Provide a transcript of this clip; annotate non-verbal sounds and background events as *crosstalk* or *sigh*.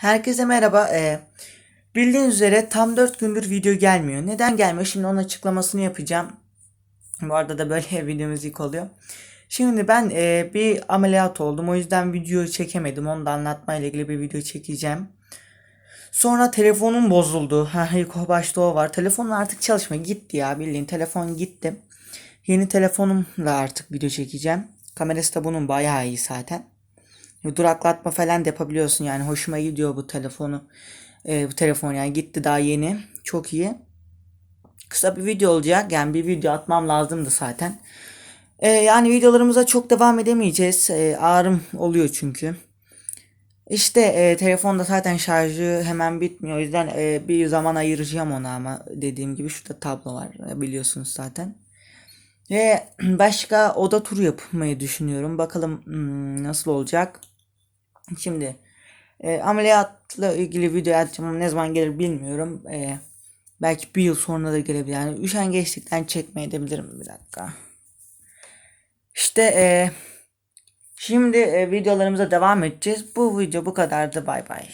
Herkese merhaba. Ee, bildiğiniz üzere tam 4 gündür video gelmiyor. Neden gelmiyor? Şimdi onun açıklamasını yapacağım. Bu arada da böyle *laughs* video müzik oluyor. Şimdi ben e, bir ameliyat oldum. O yüzden video çekemedim. Onu da anlatmayla ilgili bir video çekeceğim. Sonra telefonum bozuldu. Ha, ilk başta o var. Telefonum artık çalışmıyor. Gitti ya bildiğin telefon gitti. Yeni telefonumla artık video çekeceğim. Kamerası da bunun bayağı iyi zaten. Duraklatma falan da yapabiliyorsun yani hoşuma gidiyor bu telefonu. Ee, bu telefon yani gitti daha yeni. Çok iyi. Kısa bir video olacak. Yani bir video atmam lazımdı zaten. Ee, yani videolarımıza çok devam edemeyeceğiz. Ee, ağrım oluyor çünkü. İşte e, telefonda zaten şarjı hemen bitmiyor. O yüzden e, bir zaman ayıracağım ona ama dediğim gibi şurada tablo var. E, Biliyorsunuz zaten. Ve *clears throat* başka oda turu yapmayı düşünüyorum. Bakalım hmm, nasıl olacak. Şimdi e, ameliyatla ilgili video atacağım ne zaman gelir bilmiyorum. E, belki bir yıl sonra da gelebilir. Yani üşengeçlikten çekmeye edebilirim bir dakika. İşte e, şimdi e, videolarımıza devam edeceğiz. Bu video bu kadardı. Bay bay.